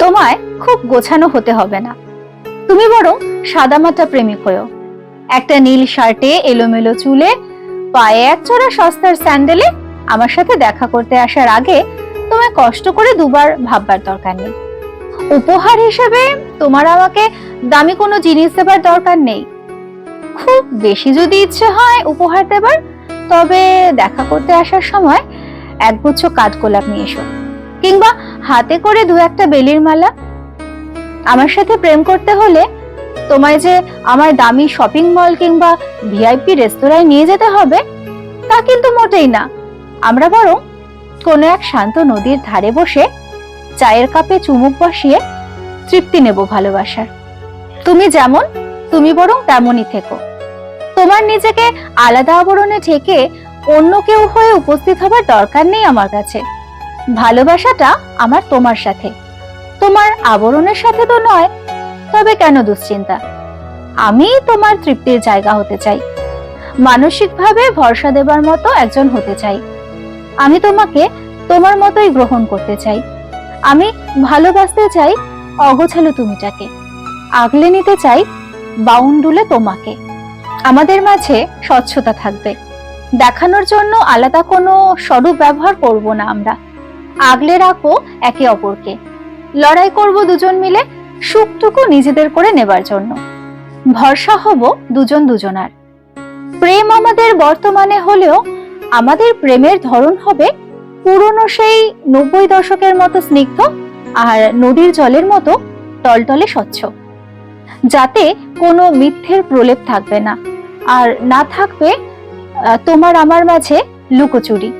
তোমায় খুব গোছানো হতে হবে না। তুমি বরং সাদামাটা প্রেমিক হয়েও। একটা নীল শার্টে এলোমেলো চুলে, পায়ে এক চড়া সস্তার স্যান্ডেলে আমার সাথে দেখা করতে আসার আগে তোমায় কষ্ট করে দুবার ভাববার দরকার নেই। উপহার হিসেবে তোমার আমাকে দামি কোনো জিনিস দেবার দরকার নেই। খুব বেশি যদি ইচ্ছে হয় উপহার দেবার, তবে দেখা করতে আসার সময় একগুচ্ছ কাঠগোলাপ নিয়ে এসো, কিংবা হাতে করে দু একটা বেলির মালা? আমার সাথে প্রেম করতে হলে তোমায় যে আমার দামি শপিং মল কিংবা ভিআইপি রেস্তোরাঁয় নিয়ে যেতে হবে, তা কিন্তু মোটেই না। আমরা বরং কোনো এক শান্ত নদীর ধারে বসে চায়ের কাপে চুমুক বসিয়ে তৃপ্তি নেব ভালোবাসার। তুমি যেমন, তুমি বরং তেমনই থেকো। তোমার নিজেকে আলাদা আবরণে ঠেকে অন্য কেউ হয়ে উপস্থিত হবার দরকার নেই আমার কাছে। ভালোবাসাটা আমার তোমার সাথে। তোমার আবরণের সাথে তো নয়, তবে কেন দুশ্চিন্তা? আমি তোমার তৃপ্তির জায়গা হতে চাই। মানসিকভাবে ভরসা দেবার মতো একজন হতে চাই। আমি তোমাকে তোমার মতোই গ্রহণ করতে চাই। আমি ভালোবাসতে চাই অগোছালো তুমিটাকে। আগলে নিতে চাই বাউন্ডুলে তোমাকে। আমাদের মাঝে স্বচ্ছতা থাকবে। দেখানোর জন্য আলাদা কোনো স্বরূপ ব্যবহার করব না আমরা। আগলে রাখব একে অপরকে। লড়াই করব দুজন মিলে, সুখটুকু নিজেদের করে নেবার জন্য। ভরসা হব দুজন দুজনার। প্রেম আমাদের বর্তমানে হলেও আমাদের প্রেমের ধরন হবে পুরনো সেই নব্বই দশকের মতো স্নিগ্ধ আর নদীর জলের মতো টলটলে স্বচ্ছ। যাতে কোনো মিথ্যের প্রলেপ থাকবে না। আর না থাকবে তোমার আমার মাঝে লুকোচুরি।